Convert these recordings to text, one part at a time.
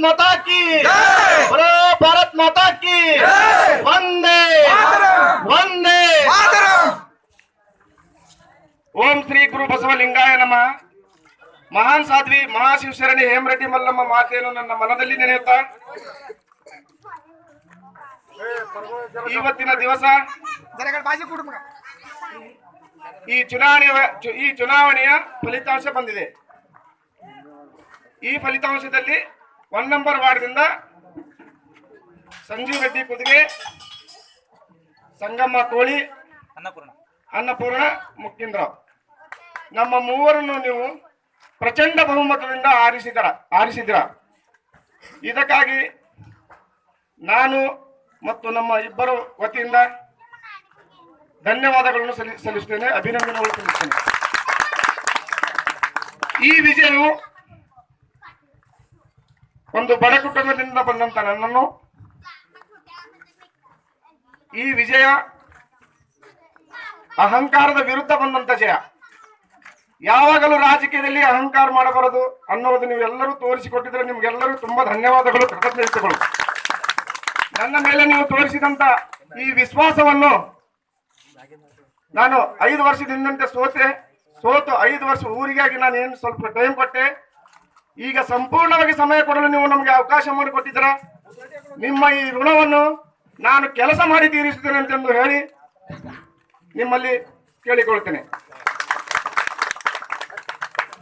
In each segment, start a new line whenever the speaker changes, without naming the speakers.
ಮಾತಾ ಕಿ! बोलो ಭಾರತ್ ಮಾತಾ ಕಿ! ವಂದೇ ವಂದೇ ಓಂ ಶ್ರೀ ಗುರು ಬಸವಲಿಂಗಾಯ ನಮ ಮಹಾನ್ ಸಾಧ್ವಿ ಮಹಾಶಿವಶರಣಿ ಹೇಮರೆಡ್ಡಿ ಮಲ್ಲಮ್ಮ ಮಾತೇನು ನನ್ನ ಮನದಲ್ಲಿ ನೆನೆಯುತ್ತಾ. ಇವತ್ತಿನ ದಿವಸ ಈ ಚುನಾವಣೆಯ ಈ ಚುನಾವಣೆಯ ಫಲಿತಾಂಶ ಬಂದಿದೆ. ಈ ಫಲಿತಾಂಶದಲ್ಲಿ ಒನ್ ನಂಬರ್ ವಾರ್ಡ್ದಿಂದ ಸಂಜೀವ್ ರೆಡ್ಡಿ ಕುದುಗೆ ಸಂಗಮ್ಮ ಕೋಳಿ
ಅನ್ನಪೂರ್ಣ.
ಅನ್ನಪೂರ್ಣ ಮುಕ್ಕಿಂದ್ರಾವ್ ನಮ್ಮ ಮೂವರನ್ನು ನೀವು ಪ್ರಚಂಡ ಬಹುಮತದಿಂದ ಆರಿಸಿದರ ಆರಿಸಿದಿರ. ಇದಕ್ಕಾಗಿ ನಾನು ಮತ್ತು ನಮ್ಮ ಇಬ್ಬರು ವತಿಯಿಂದ ಧನ್ಯವಾದಗಳನ್ನು ಸಲ್ಲಿ ಸಲ್ಲಿಸುತ್ತೇನೆ ಅಭಿನಂದನೆಗಳು ಸಲ್ಲಿಸುತ್ತೇನೆ ಈ ವಿಜಯವು ಒಂದು ಬಡ ಕುಟುಂಬದಿಂದ ಬಂದಂತ ನನ್ನನ್ನು ಈ ವಿಜಯ, ಅಹಂಕಾರದ ವಿರುದ್ಧ ಬಂದಂತ ಜಯ. ಯಾವಾಗಲೂ ರಾಜಕೀಯದಲ್ಲಿ ಅಹಂಕಾರ ಮಾಡಬಾರದು ಅನ್ನೋದು ನೀವೆಲ್ಲರೂ ತೋರಿಸಿಕೊಟ್ಟಿದ್ರೆ ನಿಮ್ಗೆಲ್ಲರೂ ತುಂಬಾ ಧನ್ಯವಾದಗಳು, ಕೃತಜ್ಞತೆಗಳು. ನನ್ನ ಮೇಲೆ ನೀವು ತೋರಿಸಿದಂತ ಈ ವಿಶ್ವಾಸವನ್ನು ನಾನು ಐದು ವರ್ಷದಿಂದಂತೆ ಸೋತೆ, ಸೋತು ಐದು ವರ್ಷ ಊರಿಗಾಗಿ ನಾನು ಏನು ಸ್ವಲ್ಪ ಟೈಮ್ ಕೊಟ್ಟೆ ಈಗ ಸಂಪೂರ್ಣವಾಗಿ ಸಮಯ ಕೊಡಲು ನೀವು ನಮಗೆ ಅವಕಾಶ ಮಾಡಿಕೊಟ್ಟಿದ್ದೀರ ನಿಮ್ಮ ಈ ಋಣವನ್ನು ನಾನು ಕೆಲಸ ಮಾಡಿ ತೀರಿಸುತ್ತೇನೆ ಅಂತೆಂದು ಹೇಳಿ ನಿಮ್ಮಲ್ಲಿ ಕೇಳಿಕೊಳ್ತೇನೆ.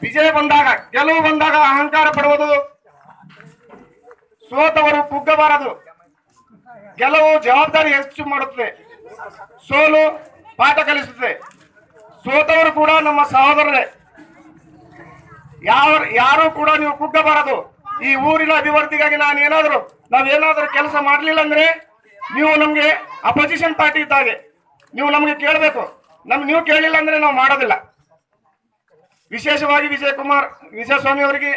ವಿಜಯ ಬಂದಾಗ, ಗೆಲುವು ಬಂದಾಗ ಅಹಂಕಾರ ಪಡುವುದು ಸೋತವರು ಕುಗ್ಗಬಾರದು. ಗೆಲುವು ಜವಾಬ್ದಾರಿ ಹೆಚ್ಚು ಮಾಡುತ್ತದೆ. ಸೋಲು ಪಾಠ ಕಲಿಸುತ್ತದೆ. ಸೋತವರು ಕೂಡ ನಮ್ಮ ಸಹೋದರರೇ. ಯಾವ, ಯಾರು ಕೂಡ ನೀವು ಕುಗ್ಗಬಾರದು. ಈ ಊರಿನ ಅಭಿವೃದ್ಧಿಗಾಗಿ ನಾನು ಏನಾದರೂ ನಾವೇನಾದರೂ ಕೆಲಸ ಮಾಡಲಿಲ್ಲ ಅಂದ್ರೆ ನೀವು ನಮಗೆ ಅಪೋಸಿಷನ್ ಪಾರ್ಟಿ ಇದ್ದಾಗೆ. ನೀವು ನಮಗೆ ಕೇಳಬೇಕು. ನಮ್ಗೆ ನೀವು ಕೇಳಲಿಲ್ಲ ಅಂದ್ರೆ ನಾವು ಮಾಡೋದಿಲ್ಲ. ವಿಶೇಷವಾಗಿ ವಿಜಯಕುಮಾರ್, ವಿಜಯಸ್ವಾಮಿ ಅವರಿಗೆ,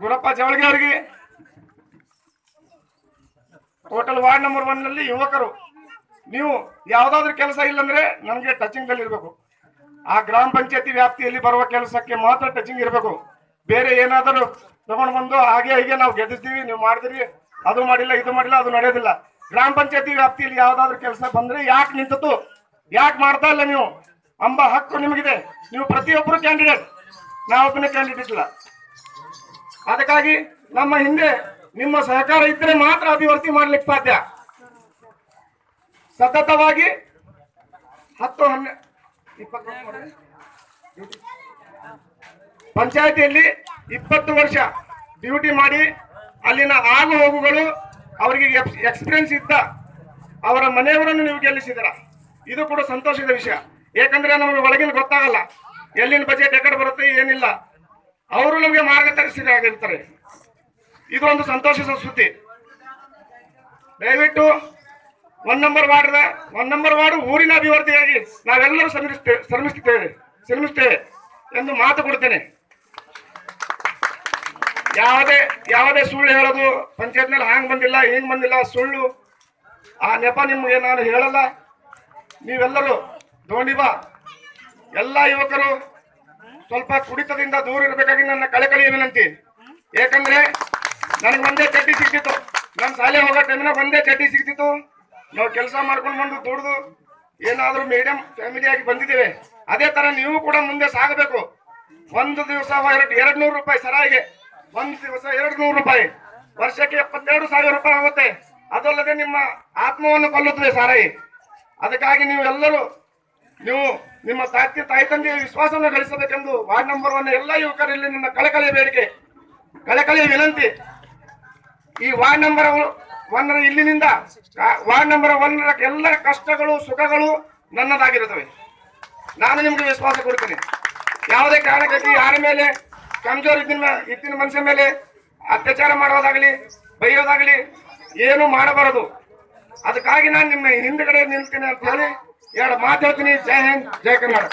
ಗುರಪ್ಪ ಚವಳ್ಗೆ ಅವರಿಗೆ ಟೋಟಲ್ ವಾರ್ಡ್ ನಂಬರ್ ಒನ್ನಲ್ಲಿ ಯುವಕರು. ನೀವು ಯಾವ್ದಾದ್ರು ಕೆಲಸ ಇಲ್ಲಂದ್ರೆ ನಮಗೆ ಟಚಿಂಗ್ ಅಲ್ಲಿ ಇರಬೇಕು ಆ ಗ್ರಾಮ ಪಂಚಾಯತಿ ವ್ಯಾಪ್ತಿಯಲ್ಲಿ ಬರುವ ಕೆಲಸಕ್ಕೆ ಮಾತ್ರ ಟಚಿಂಗ್ ಇರಬೇಕು. ಬೇರೆ ಏನಾದರೂ ತಗೊಂಡು ಬಂದು ಹಾಗೆ ಹೀಗೆ ನಾವು ಗೆದ್ದಿದ್ದೀವಿ, ನೀವು ಮಾಡಿದ್ರಿ, ಅದು ಮಾಡಿಲ್ಲ, ಇದು ಮಾಡಿಲ್ಲ, ಅದು ನಡೆಯೋದಿಲ್ಲ. ಗ್ರಾಮ ಪಂಚಾಯತಿ ವ್ಯಾಪ್ತಿಯಲ್ಲಿ ಯಾವ್ದಾದ್ರು ಕೆಲಸ ಬಂದ್ರೆ ಯಾಕೆ ನಿಂತದ್ದು? ಯಾಕೆ ಮಾಡ್ತಾ ಇಲ್ಲ ನೀವು? ಅಂಬ ಹಕ್ಕು ನಿಮಗಿದೆ. ನೀವು ಪ್ರತಿಯೊಬ್ಬರು ಕ್ಯಾಂಡಿಡೇಟ್ ನಾವೊಬ್ಬನೇ ಕ್ಯಾಂಡಿಡೇಟ್ ಇಲ್ಲ. ಅದಕ್ಕಾಗಿ ನಮ್ಮ ಹಿಂದೆ ನಿಮ್ಮ ಸಹಕಾರ ಇದ್ರೆ ಮಾತ್ರ ಅಭಿವೃದ್ಧಿ ಮಾಡ್ಲಿಕ್ಕೆ ಸಾಧ್ಯ. ಸತತವಾಗಿ ಹತ್ತು ಹನ್ನೆ ಪಂಚಾಯತಿಯಲ್ಲಿ ಇಪ್ಪತ್ತು ವರ್ಷ ಡ್ಯೂಟಿ ಮಾಡಿ, ಅಲ್ಲಿನ ಆಗು ಹೋಗುಗಳು, ಅವರಿಗೆ ಎಕ್ಸ್ಪೀರಿಯನ್ಸ್ ಇದ್ದ ಅವರ ಮನೆಯವರನ್ನು ನೀವು ಗೆಲ್ಲಿಸಿದಿರ ಇದು ಕೂಡ ಸಂತೋಷದ ವಿಷಯ. ಯಾಕಂದ್ರೆ ನಮಗೆ ಒಳಗಿನ ಗೊತ್ತಾಗಲ್ಲ, ಎಲ್ಲಿನ ಬಜೆಟ್ ಎಕಡೆ ಬರುತ್ತೆ, ಏನಿಲ್ಲ. ಅವರು ನಮಗೆ ಮಾರ್ಗದರ್ಶಿಯಾಗಿರ್ತಾರೆ ಇದು ಒಂದು ಸಂತೋಷದ ಸುದ್ದಿ. ದಯವಿಟ್ಟು one number ward one number ward ಊರಿನ ಅಭಿವೃದ್ಧಿಯಾಗಿ ನಾವೆಲ್ಲರೂ ಶ್ರಮಿಸ್ತೇವೆ ಶ್ರಮಿಸುತ್ತೇವೆ ಶ್ರಮಿಸ್ತೇವೆ ಎಂದು ಮಾತು ಕೊಡ್ತೇನೆ. ಯಾವುದೇ ಯಾವುದೇ ಸುಳ್ಳು ಹೇಳೋದು ಪಂಚಾಯತ್ನಲ್ಲಿ ಹಾಂಗ್ ಬಂದಿಲ್ಲ, ಹಿಂಗ್ ಬಂದಿಲ್ಲ, ಸುಳ್ಳು, ಆ ನೆಪ ನಿಮಗೆ ನಾನು ಹೇಳಲ್ಲ. ನೀವೆಲ್ಲರೂ ದೋಣಿಬಾ ಎಲ್ಲ ಯುವಕರು ಸ್ವಲ್ಪ ಕುಡಿತದಿಂದ ದೂರ ಇರಬೇಕಾಗಿ ನನ್ನ ಕಳಕಳಿಯ ವಿನಂತಿ. ಯಾಕಂದ್ರೆ ನನಗೆ ಒಂದೇ ಚಡ್ಡಿ ಸಿಗ್ತಿತ್ತು. ನಾನು ಶಾಲೆ ಹೋಗೋ ಟೈಮಿನಾಗ ಒಂದೇ ಚಡ್ಡಿ ಸಿಗ್ತಿತ್ತು. ನಾವು ಕೆಲಸ ಮಾಡ್ಕೊಂಡು ಬಂದು ದುಡ್ದು ಏನಾದರೂ ಮೀಡಿಯಂ ಫ್ಯಾಮಿಲಿಯಾಗಿ ಬಂದಿದ್ದೇವೆ. ಅದೇ ತರ ನೀವು ಕೂಡ ಮುಂದೆ ಸಾಗಬೇಕು. ಒಂದು ದಿವಸ ಎರಡು ಎರಡು ನೂರು ರೂಪಾಯಿ ಸರಾಯಿಗೆ. ಒಂದು ದಿವಸ ಎರಡು ನೂರು ರೂಪಾಯಿ. ವರ್ಷಕ್ಕೆ ಎಪ್ಪತ್ತೆರಡು ಸಾವಿರ ರೂಪಾಯಿ ಆಗುತ್ತೆ. ಅದಲ್ಲದೆ ನಿಮ್ಮ ಆತ್ಮವನ್ನು ಕೊಲ್ಲುತ್ತದೆ ಸಾರಾಯಿ. ಅದಕ್ಕಾಗಿ ನೀವು ಎಲ್ಲರೂ ನೀವು ನಿಮ್ಮ ತಾಯಿ ತಾಯಿ ತಂದೆಯ ವಿಶ್ವಾಸವನ್ನು ಗಳಿಸಬೇಕೆಂದು ವಾರ್ಡ್ ನಂಬರ್ ಒನ್ ಎಲ್ಲ ಯುವಕರಲ್ಲಿ ನನ್ನ ಕಳಕಳಿಯ ಬೇಡಿಕೆ. ಕಳಕಳಿಯ ವಿನಂತಿ. ಈ ವಾರ್ಡ್ ನಂಬರ್ ಒನ್ ಇಲ್ಲಿನಿಂದ ವಾರ್ಡ್ ನಂಬರ್ ಒನ್ ಎಲ್ಲ ಕಷ್ಟಗಳು, ಸುಖಗಳು ನನ್ನದಾಗಿರುತ್ತವೆ. ನಾನು ನಿಮ್ಗೆ ವಿಶ್ವಾಸ ಕೊಡ್ತೀನಿ. ಯಾವುದೇ ಕಾರಣಕ್ಕೆ ಯಾರ ಮೇಲೆ, ಕಮ್ಜೋರ್ ಇದ್ದಿನ ಇದ್ದಿನ ಮನುಷ್ಯ ಮೇಲೆ ಅತ್ಯಾಚಾರ ಮಾಡೋದಾಗಲಿ ಬೈಯೋದಾಗಲಿ ಏನು ಮಾಡಬಾರದು. ಅದಕ್ಕಾಗಿ ನಾನು ನಿಮ್ಮ ಹಿಂದ್ಗಡೆ ನಿಲ್ತೀನಿ ಅಂತ ಹೇಳಿ ಎರಡು ಮಾತಾಡ್ತೀನಿ ಜೈ ಹಿಂದ್, ಜೈ ಕರ್ನಾಟಕ.